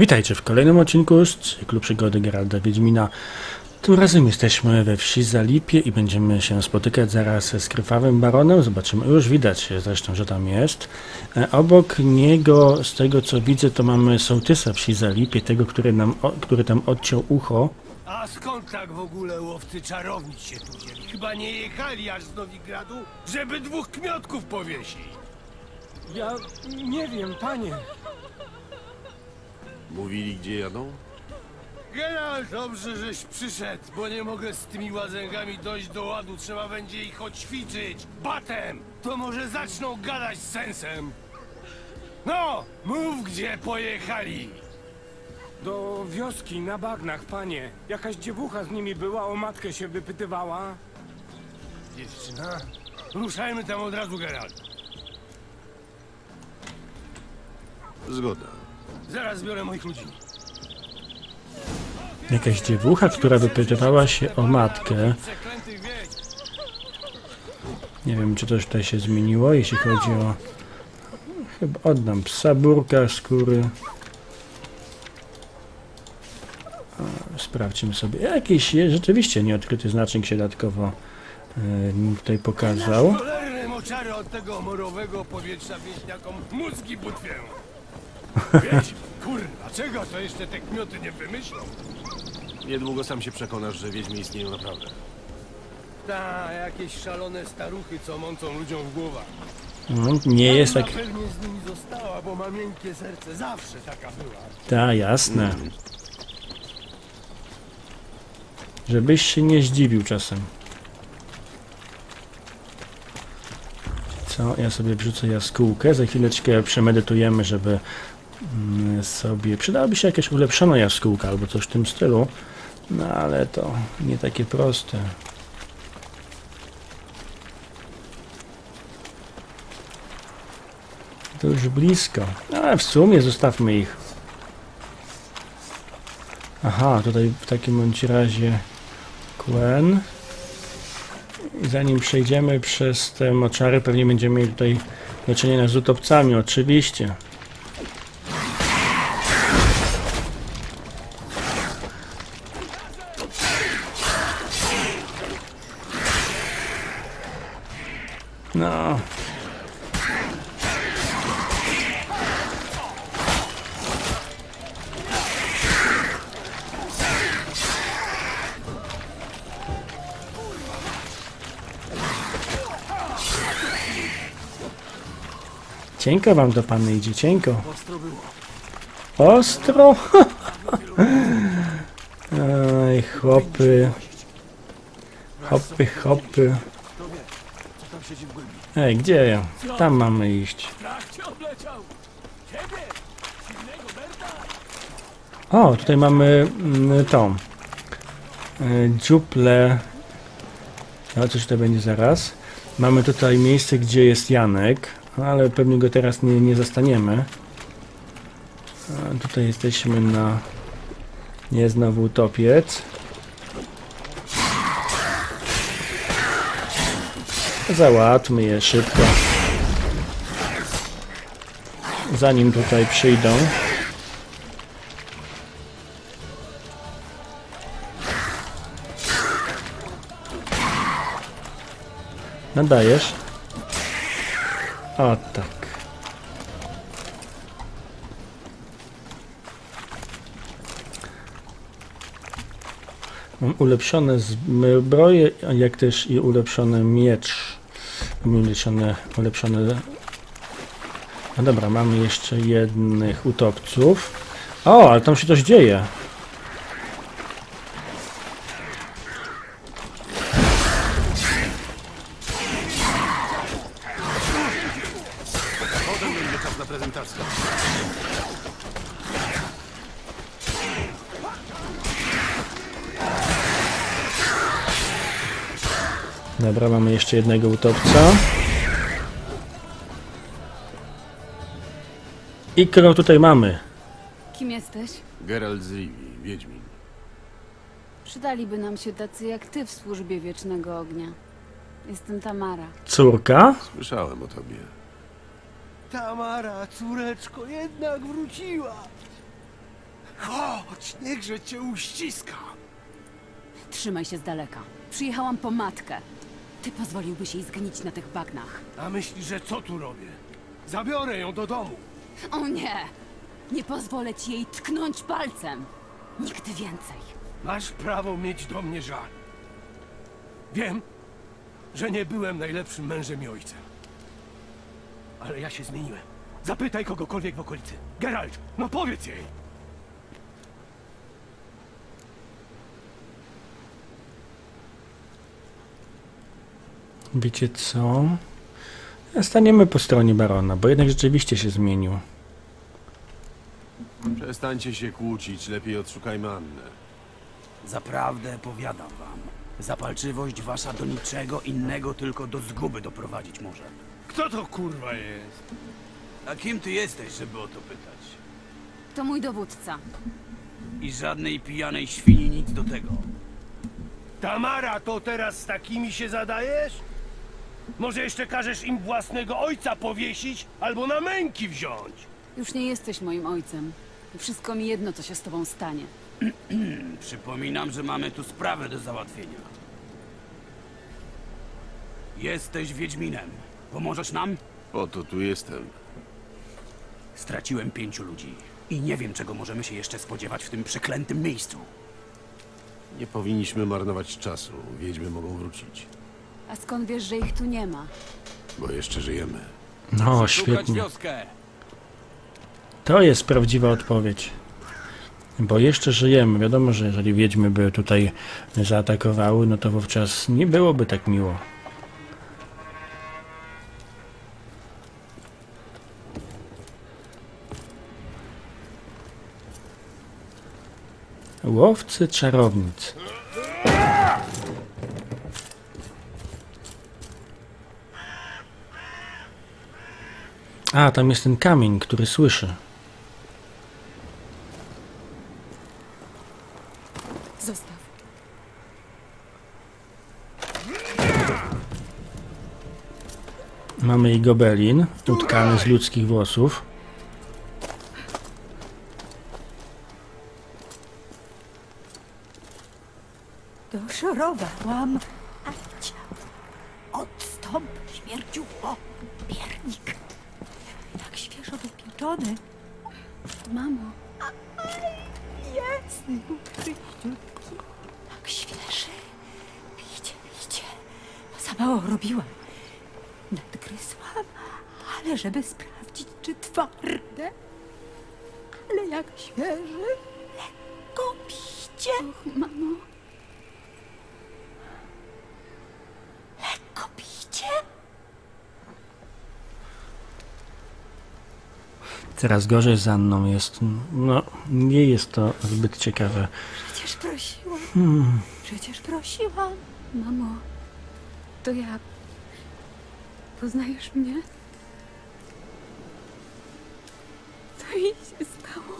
Witajcie w kolejnym odcinku z cyklu przygody Geralda Wiedźmina. Tym razem jesteśmy we wsi Zalipie i będziemy się spotykać zaraz z krwawym baronem. Zobaczymy, już widać zresztą, że tam jest. E, Obok niego, z tego co widzę, to mamy sołtysa wsi Zalipie, tego, który, nam, który tam odciął ucho. A skąd tak w ogóle łowcy czarownic się tu wzięli? Chyba nie jechali aż z Nowigradu, żeby dwóch kmiotków powiesić. Ja nie wiem, panie. Mówili, gdzie jadą? Geralt, dobrze, żeś przyszedł, bo nie mogę z tymi łazęgami dojść do ładu. Trzeba będzie ich oćwiczyć. Batem! To może zaczną gadać z sensem. No, mów, gdzie pojechali. Do wioski na bagnach, panie. Jakaś dziewucha z nimi była, o matkę się wypytywała. Dziewczyna, ruszajmy tam od razu, Geralt. Zgoda. Zaraz biorę moich ludzi. Jakaś dziewucha, która wypytywała się o matkę. Nie wiem, czy coś tutaj się zmieniło, jeśli chodzi o... Chyba oddam psa, burka, skóry. Sprawdźmy sobie. Jakiś rzeczywiście nieodkryty znacznik się dodatkowo mi tutaj pokazał. Cholerne moczary od tego morowego powietrza wieśniakom mózgi butwią. Wiedź, kurwa, czego to jeszcze te kmioty nie wymyślą? Niedługo sam się przekonasz, że wiedźmy istnieją naprawdę. Ta, jakieś szalone staruchy, co mącą ludziom w głowach. No, nie jest tak... Pewnie z nimi została, bo ma miękkie serce. Zawsze taka była. Ta, jasne. Żebyś się nie zdziwił czasem. Co? Ja sobie wrzucę jaskółkę. Za chwileczkę przemedytujemy, żeby sobie... Przydałaby się jakaś ulepszona jaskółka albo coś w tym stylu. No ale to nie takie proste. To już blisko. Ale w sumie zostawmy ich. Aha, tutaj w takim bądź razie Quen. Zanim przejdziemy przez te moczary, pewnie będziemy mieli tutaj do czynienia z utopcami, oczywiście. Cienko wam to pany idzie, cienko. Ostro? Oj, chłopy. Hopy, hopy. Ej, gdzie ja? Tam mamy iść. O, tutaj mamy mm, tą. y, Dziuple. Ale coś tutaj będzie zaraz. Mamy tutaj miejsce, gdzie jest Janek, ale pewnie go teraz nie, nie zastaniemy. A tutaj jesteśmy na... Nie znowu utopiec. Załatwmy je szybko. Zanim tutaj przyjdą. Nadajesz? O tak. Mam ulepszone zbroje, jak też i ulepszony miecz. Mam ulepszone, ulepszone... No dobra, mamy jeszcze jednych utopców. O, ale tam się coś dzieje. jeszcze jednego utopca. I kogo tutaj mamy? Kim jesteś? Gerald z Rivi, Wiedźmin. Przydaliby nam się tacy jak ty w służbie Wiecznego Ognia. Jestem Tamara. Córka? Słyszałem o tobie. Tamara, córeczko, jednak wróciła. Chodź, niechże cię uściska. Trzymaj się z daleka. Przyjechałam po matkę. Ty pozwoliłbyś jej zgnić na tych bagnach. A myślisz, że co tu robię? Zabiorę ją do domu. O nie! Nie pozwolę ci jej tknąć palcem. Nigdy więcej. Masz prawo mieć do mnie żal. Wiem, że nie byłem najlepszym mężem i ojcem. Ale ja się zmieniłem. Zapytaj kogokolwiek w okolicy. Geralt, no powiedz jej. Wiecie co? Staniemy po stronie barona, bo jednak rzeczywiście się zmienił. Przestańcie się kłócić, lepiej odszukajmy Annę. Zaprawdę powiadam wam, zapalczywość wasza do niczego innego tylko do zguby doprowadzić może. Kto to kurwa jest? A kim ty jesteś, żeby o to pytać? To mój dowódca. I żadnej pijanej świni nic do tego. Tamara, to teraz z takimi się zadajesz? Może jeszcze każesz im własnego ojca powiesić albo na męki wziąć? Już nie jesteś moim ojcem. Wszystko mi jedno, co się z tobą stanie. Przypominam, że mamy tu sprawę do załatwienia. Jesteś Wiedźminem. Pomożesz nam? Po to tu jestem. Straciłem pięciu ludzi. I nie wiem, czego możemy się jeszcze spodziewać w tym przeklętym miejscu. Nie powinniśmy marnować czasu. Wiedźmy mogą wrócić. A skąd wiesz, że ich tu nie ma? Bo jeszcze żyjemy. No, świetnie. To jest prawdziwa odpowiedź. Bo jeszcze żyjemy. Wiadomo, że jeżeli wiedźmy by tutaj zaatakowały, no to wówczas nie byłoby tak miło. Łowcy czarownic. A, tam jest ten kamień, który słyszy. Zostaw. Mamy i gobelin, utkany z ludzkich włosów. Doszorowałam, a ciało. Coraz gorzej z Anną jest. No, nie jest to zbyt ciekawe. Przecież prosiłam. Przecież prosiłam. Mamo, to ja. Poznajesz mnie? Co jej się stało?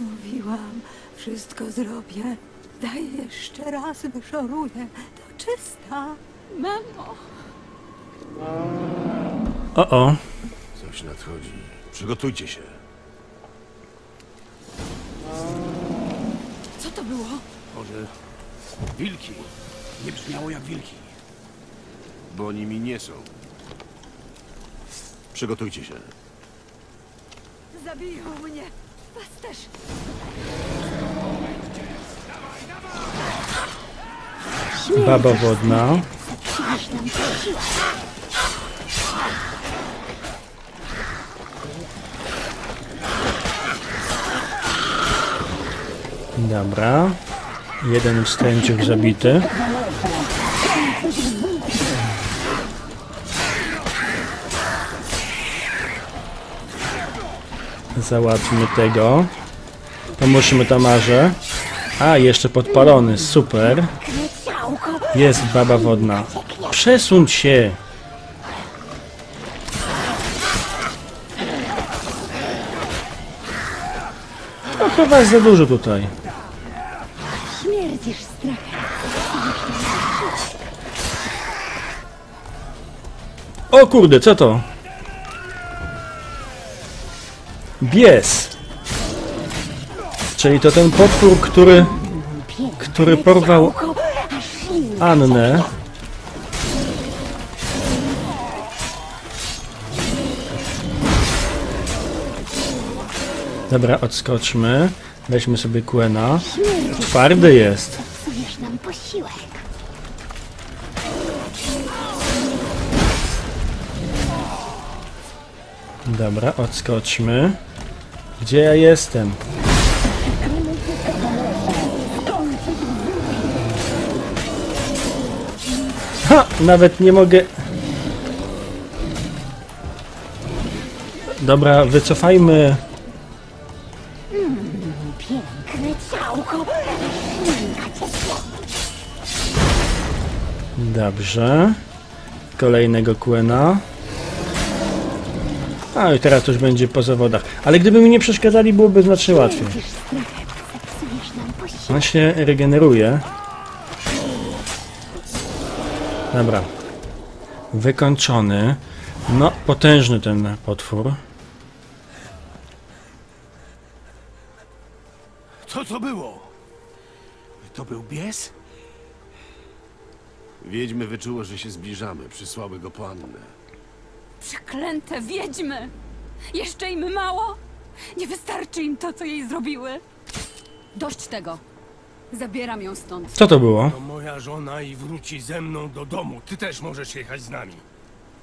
Mówiłam, wszystko zrobię. Daj jeszcze raz wyszoruję. To czysta. Mamo! O, o. Coś nadchodzi. Przygotujcie się. Co to było? Może wilki? Nie brzmiało jak wilki. Bo nimi nie są. Przygotujcie się. Zabiją mnie. Was też. Baba wodna. Dobra. Jeden wstręciuk zabity. Załatwmy tego. Pomóżmy Tamarze. A, jeszcze podpalony, super. Jest baba wodna. Przesuń się! Trochę was za dużo tutaj. O kurde, co to? Bies! Czyli to ten potwór, który, który porwał Annę. Dobra, odskoczmy. Weźmy sobie Quena. Twardy jest. Nam posiłek. Dobra, odskoczmy. Gdzie ja jestem? Ha! Nawet nie mogę. Dobra, wycofajmy. Dobrze. Kolejnego Quena. A i teraz już będzie po zawodach. Ale gdyby mi nie przeszkadzali, byłoby znacznie łatwiej. On się regeneruje. Dobra. Wykończony. No, potężny ten potwór. Co to było? To był bies? Wiedźmy wyczuło, że się zbliżamy. Przysłały go po Annę. Przeklęte wiedźmy! Jeszcze im mało? Nie wystarczy im to, co jej zrobiły? Dość tego. Zabieram ją stąd. Co to było? To moja żona i wróci ze mną do domu. Ty też możesz jechać z nami.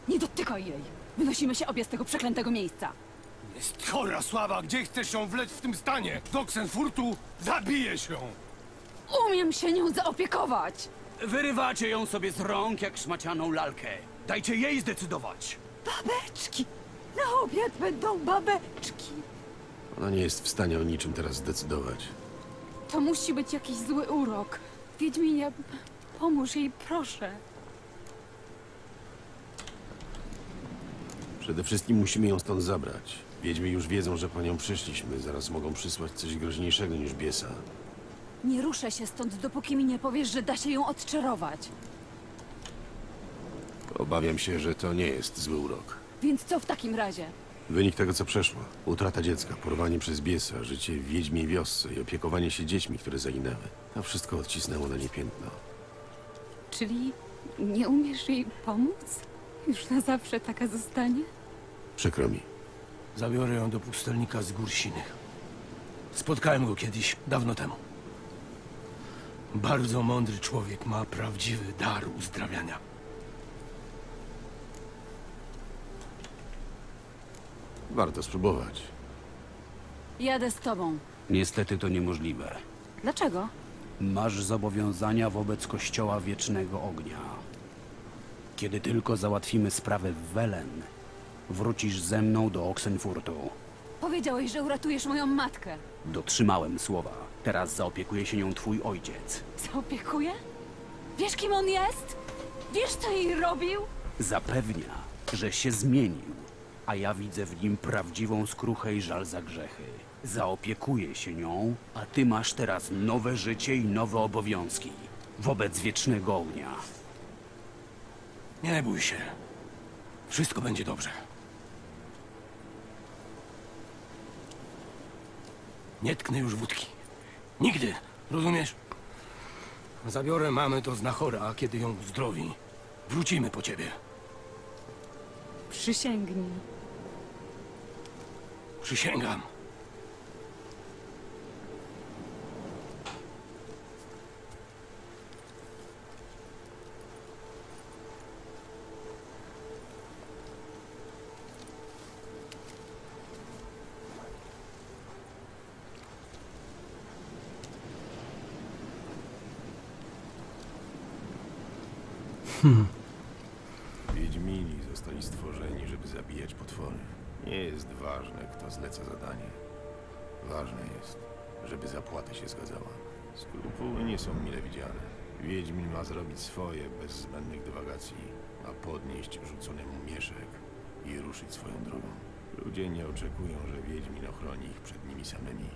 Nie dotykaj jej! Wynosimy się obie z tego przeklętego miejsca. Jest chora sława, gdzie chcesz ją wleć w tym stanie? Do Ksenfurtu zabijesz ją! Umiem się nią zaopiekować! Wyrywacie ją sobie z rąk jak szmacianą lalkę. Dajcie jej zdecydować. Babeczki! Na obiad będą babeczki! Ona nie jest w stanie o niczym teraz zdecydować. To musi być jakiś zły urok. Wiedźminie, pomóż jej, proszę. Przede wszystkim musimy ją stąd zabrać. Wiedźmy już wiedzą, że po nią przyszliśmy. Zaraz mogą przysłać coś groźniejszego niż biesa. Nie ruszę się stąd, dopóki mi nie powiesz, że da się ją odczarować. Obawiam się, że to nie jest zły urok. Więc co w takim razie? Wynik tego, co przeszło. Utrata dziecka, porwanie przez biesa, życie w wiedźmiej wiosce i opiekowanie się dziećmi, które zaginęły. To wszystko odcisnęło na nie piętno. Czyli nie umiesz jej pomóc? Już na zawsze taka zostanie? Przykro mi. Zabiorę ją do pustelnika z gór sinych. Spotkałem go kiedyś, dawno temu. Bardzo mądry człowiek ma prawdziwy dar uzdrawiania. Warto spróbować. Jadę z tobą. Niestety to niemożliwe. Dlaczego? Masz zobowiązania wobec Kościoła Wiecznego Ognia. Kiedy tylko załatwimy sprawę w Welen, wrócisz ze mną do Oxenfurtu. Powiedziałeś, że uratujesz moją matkę. Dotrzymałem słowa. Teraz zaopiekuje się nią twój ojciec. Zaopiekuję? Wiesz, kim on jest? Wiesz, co jej robił? Zapewnia, że się zmienił, a ja widzę w nim prawdziwą skruchę i żal za grzechy. Zaopiekuję się nią, a ty masz teraz nowe życie i nowe obowiązki wobec wiecznego ognia. Nie bój się. Wszystko będzie dobrze. Nie tknę już wódki. Nigdy, rozumiesz? Zabiorę mamy do znachora, a kiedy ją uzdrowi, wrócimy po ciebie. Przysięgnij. Przysięgam. Wiedźmini zostali stworzeni, żeby zabijać potwory. Nie jest ważne, kto zleca zadanie. Ważne jest, żeby zapłata się zgadzała. Skrupuły nie są mile widziane. Wiedźmin ma zrobić swoje bez zbędnych dywagacji, ma podnieść rzucony mu mieszek i ruszyć swoją drogą. Ludzie nie oczekują, że Wiedźmin ochroni ich przed nimi samymi.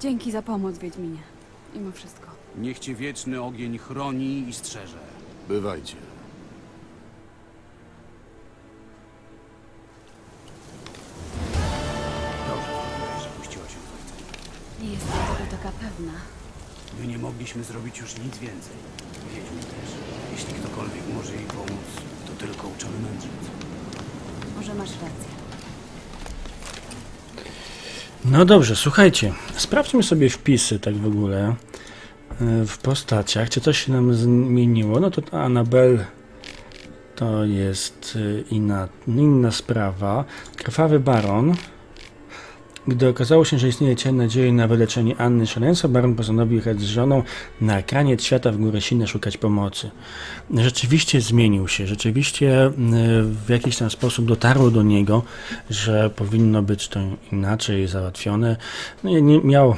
Dzięki za pomoc, Wiedźminie. Mimo wszystko. Niech cię wieczny ogień chroni i strzeże. Bywajcie. Dobrze, że się. Nie jestem tego taka pewna. My nie mogliśmy zrobić już nic więcej. Wiedźmy też. Jeśli ktokolwiek może jej pomóc, to tylko uczony mędrzec. Może masz rację. No dobrze, słuchajcie. Sprawdźmy sobie wpisy tak w ogóle w postaciach, czy coś się nam zmieniło. No to Anabel to jest y, inna, inna sprawa. Krwawy Baron. Gdy okazało się, że istnieje cień nadziei na wyleczenie Anny Szaleństwa, Baron postanowił jechać z żoną na kraniec świata w górę Sinę szukać pomocy. Rzeczywiście zmienił się, rzeczywiście y, w jakiś tam sposób dotarło do niego, że powinno być to inaczej załatwione. No, nie miał,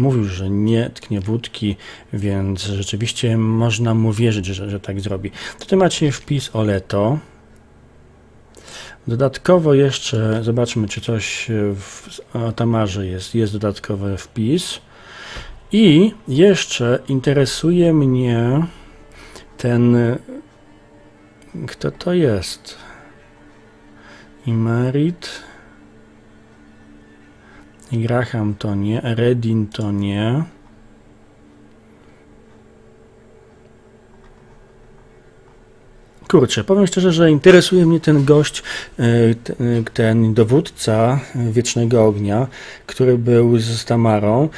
mówił, że nie tknie wódki, więc rzeczywiście można mu wierzyć, że, że tak zrobi. Tutaj macie wpis o Leto. Dodatkowo jeszcze, zobaczmy czy coś w Tamarze jest, jest dodatkowy wpis. I jeszcze interesuje mnie ten, kto to jest? Imerit. Graham to nie, Redin to nie. Kurczę, powiem szczerze, że interesuje mnie ten gość, e, e, ten dowódca Wiecznego Ognia, który był z Tamarą.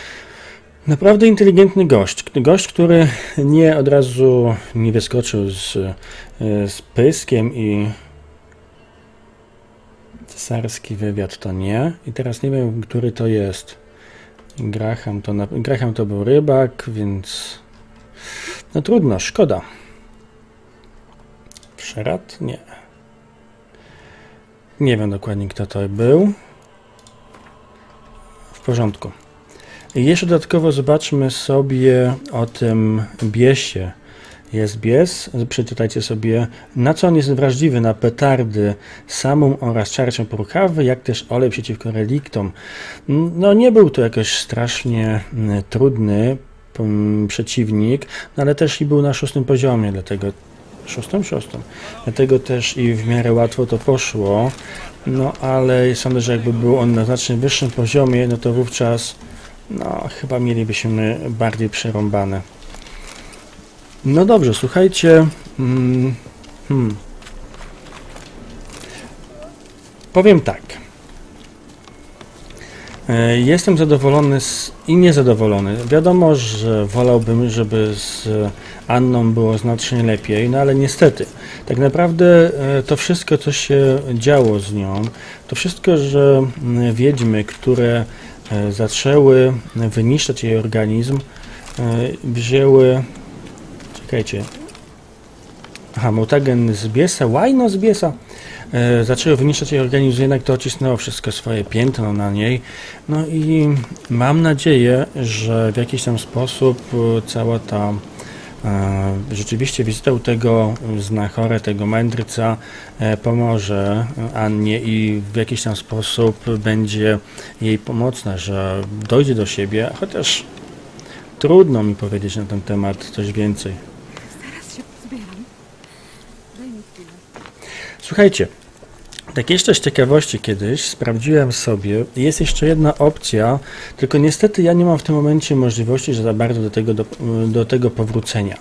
Naprawdę inteligentny gość. Gość, który nie od razu nie wyskoczył z, e, z pyskiem i cesarski wywiad to nie. I teraz nie wiem, który to jest. Graham to, na, Graham to był rybak, więc no trudno, szkoda. Przerat? Nie. Nie wiem dokładnie, kto to był. W porządku. I jeszcze dodatkowo zobaczmy sobie o tym biesie. Jest bies, przeczytajcie sobie, na co on jest wrażliwy, na petardy, samum oraz czarcią purkawy, jak też olej przeciwko reliktom. No nie był to jakoś strasznie mm, trudny mm, przeciwnik, no ale też i był na szóstym poziomie, dlatego szóstym, szóstym. Dlatego też i w miarę łatwo to poszło. No ale sądzę, że jakby był on na znacznie wyższym poziomie, no to wówczas no chyba mielibyśmy bardziej przerąbane. No dobrze, słuchajcie. Mm, hmm. Powiem tak. E, Jestem zadowolony z, i niezadowolony. Wiadomo, że wolałbym, żeby z Anną było znacznie lepiej, no ale niestety, tak naprawdę e, to wszystko, co się działo z nią, to wszystko, że mm, wiedźmy, które e, zaczęły wyniszczać jej organizm, wzięły. Czekajcie. Aha, mutagen z biesa, łajno z biesa. E, zaczęły wyniszczać jej organizm, jednak to odcisnęło wszystko swoje piętno na niej. No i mam nadzieję, że w jakiś tam sposób e, cała ta e, rzeczywiście wizyta u tego znachorę, tego mędrca e, pomoże Annie i w jakiś tam sposób będzie jej pomocna, że dojdzie do siebie, chociaż trudno mi powiedzieć na ten temat coś więcej. Zaraz się pozbieram. Daj mi chwilę. Słuchajcie, tak jeszcze z ciekawości kiedyś sprawdziłem sobie, jest jeszcze jedna opcja, tylko niestety ja nie mam w tym momencie możliwości, że za bardzo do tego, do, do tego powrócenia.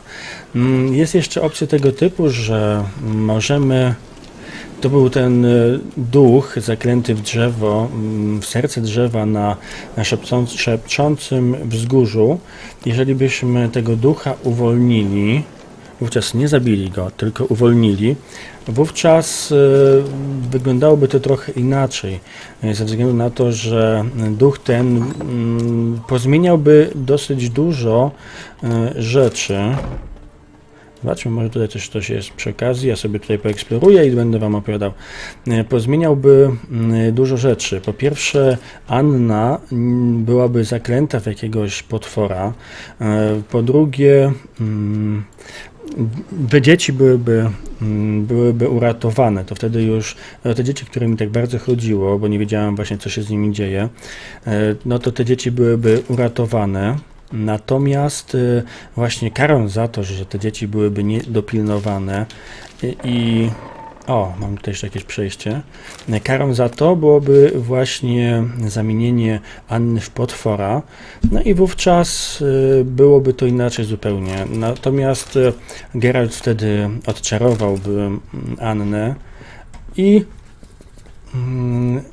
Mm, Jest jeszcze opcja tego typu, że możemy to był ten y, duch zaklęty w drzewo, mm, w serce drzewa na, szepczącym wzgórzu. Jeżeli byśmy tego ducha uwolnili, wówczas nie zabili go, tylko uwolnili, wówczas y, wyglądałoby to trochę inaczej, y, ze względu na to, że duch ten mm, pozmieniałby dosyć dużo y, rzeczy. Zobaczmy, może tutaj też coś jest przy okazji, ja sobie tutaj poeksploruję i będę Wam opowiadał. E, Pozmieniałby mm, dużo rzeczy. Po pierwsze, Anna mm, byłaby zaklęta w jakiegoś potwora. E, Po drugie, mm, by dzieci byłyby, mm, byłyby uratowane, to wtedy już e, te dzieci, które mi tak bardzo chodziło, bo nie wiedziałem właśnie, co się z nimi dzieje, e, no to te dzieci byłyby uratowane. Natomiast y, właśnie karą za to, że te dzieci byłyby niedopilnowane i, i O, mam tutaj jeszcze jakieś przejście. Karą za to byłoby właśnie zamienienie Anny w potwora. No i wówczas y, byłoby to inaczej zupełnie. Natomiast y, Geralt wtedy odczarowałby mm, Annę i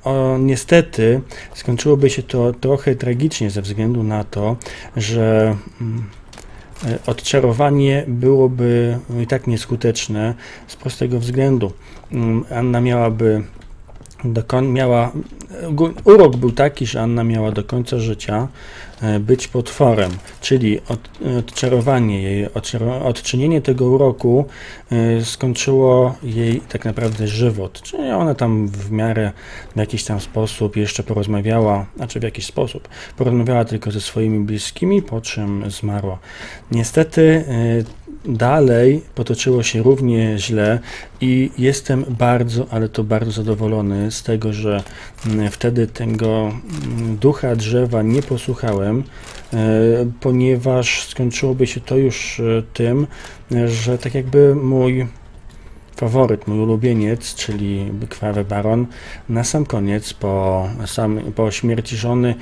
o, niestety skończyłoby się to trochę tragicznie ze względu na to, że mm, e, odczarowanie byłoby i tak nieskuteczne z prostego względu. Mm, Anna miałaby do koń, miała, urok był taki, że Anna miała do końca życia być potworem, czyli od, odczarowanie jej, odczynienie tego uroku e, skończyło jej tak naprawdę żywot, czyli ona tam w miarę w jakiś tam sposób jeszcze porozmawiała, znaczy w jakiś sposób, porozmawiała tylko ze swoimi bliskimi, po czym zmarła. Niestety e, dalej potoczyło się równie źle i jestem bardzo, ale to bardzo zadowolony z tego, że mm, wtedy tego mm, ducha drzewa nie posłuchałem, e, ponieważ skończyłoby się to już e, tym, że tak jakby mój faworyt, mój ulubieniec, czyli Krwawy Baron, na sam koniec, po, sam, po śmierci żony,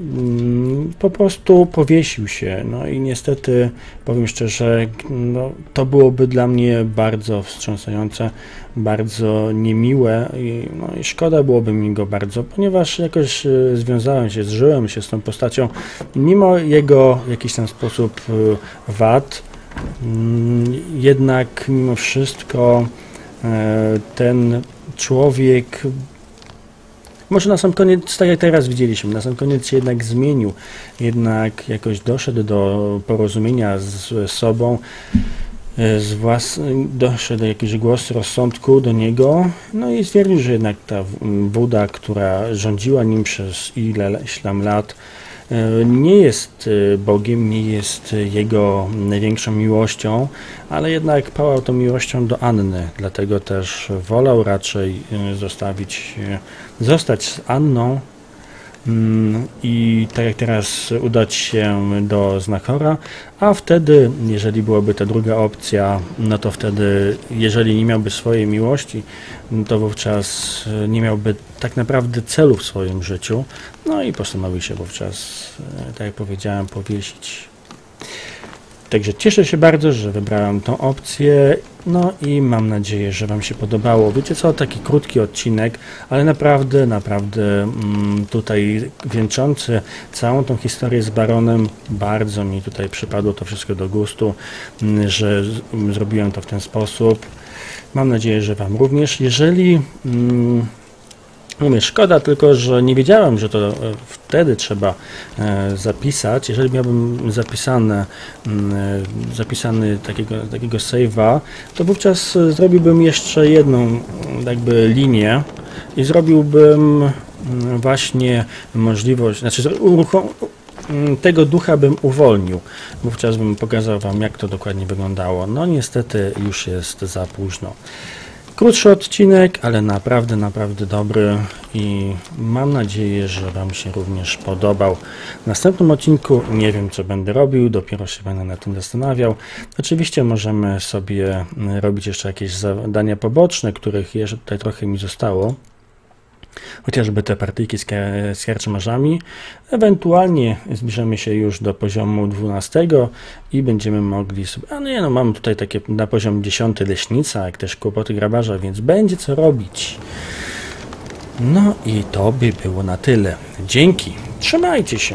mm, po prostu powiesił się. No i niestety, powiem szczerze, no, to byłoby dla mnie bardzo wstrząsające, bardzo niemiłe i, no, i szkoda byłoby mi go bardzo, ponieważ jakoś e, związałem się, zżyłem się z tą postacią, mimo jego w jakiś tam sposób e, wad, Mm, Jednak mimo wszystko ten człowiek, może na sam koniec, tak jak teraz widzieliśmy, na sam koniec się jednak zmienił, jednak jakoś doszedł do porozumienia z sobą, e, z włas... doszedł do jakiegoś głosu rozsądku do niego, no i stwierdził, że jednak ta Buda, która rządziła nim przez ileś tam lat, e, nie jest e, Bogiem, nie jest jego największą miłością, ale jednak pałał tą miłością do Anny, dlatego też wolał raczej e, zostawić, e, zostać z Anną i tak jak teraz udać się do Znachora, a wtedy, jeżeli byłaby ta druga opcja, no to wtedy, jeżeli nie miałby swojej miłości, no to wówczas nie miałby tak naprawdę celu w swoim życiu, no i postanowił się wówczas, e, tak jak powiedziałem, powiesić. Także cieszę się bardzo, że wybrałem tą opcję. No i mam nadzieję, że Wam się podobało. Wiecie co, taki krótki odcinek, ale naprawdę, naprawdę mm, tutaj wieńczący całą tą historię z Baronem. Bardzo mi tutaj przypadło to wszystko do gustu, mm, że zrobiłem to w ten sposób. Mam nadzieję, że Wam również. Jeżeli mm, Mówię, szkoda tylko, że nie wiedziałem, że to e, wtedy trzeba e, zapisać. Jeżeli miałbym zapisane, mm, e, zapisany takiego, takiego save'a, to wówczas zrobiłbym jeszcze jedną mm, jakby linię i zrobiłbym mm, właśnie możliwość, znaczy tego ducha bym uwolnił. Wówczas bym pokazał Wam, jak to dokładnie wyglądało. No niestety już jest za późno. Krótszy odcinek, ale naprawdę, naprawdę dobry i mam nadzieję, że Wam się również podobał. W następnym odcinku nie wiem, co będę robił, dopiero się będę nad tym zastanawiał. Oczywiście możemy sobie mm, robić jeszcze jakieś zadania poboczne, których jeszcze tutaj trochę mi zostało. Chociażby te partyjki z, z karczmarzami. Ewentualnie zbliżamy się już do poziomu 12 i będziemy mogli sobie. A nie, no mamy tutaj takie na poziom 10 leśnica, jak też kłopoty grabarza, więc będzie co robić. No i to by było na tyle. Dzięki. Trzymajcie się.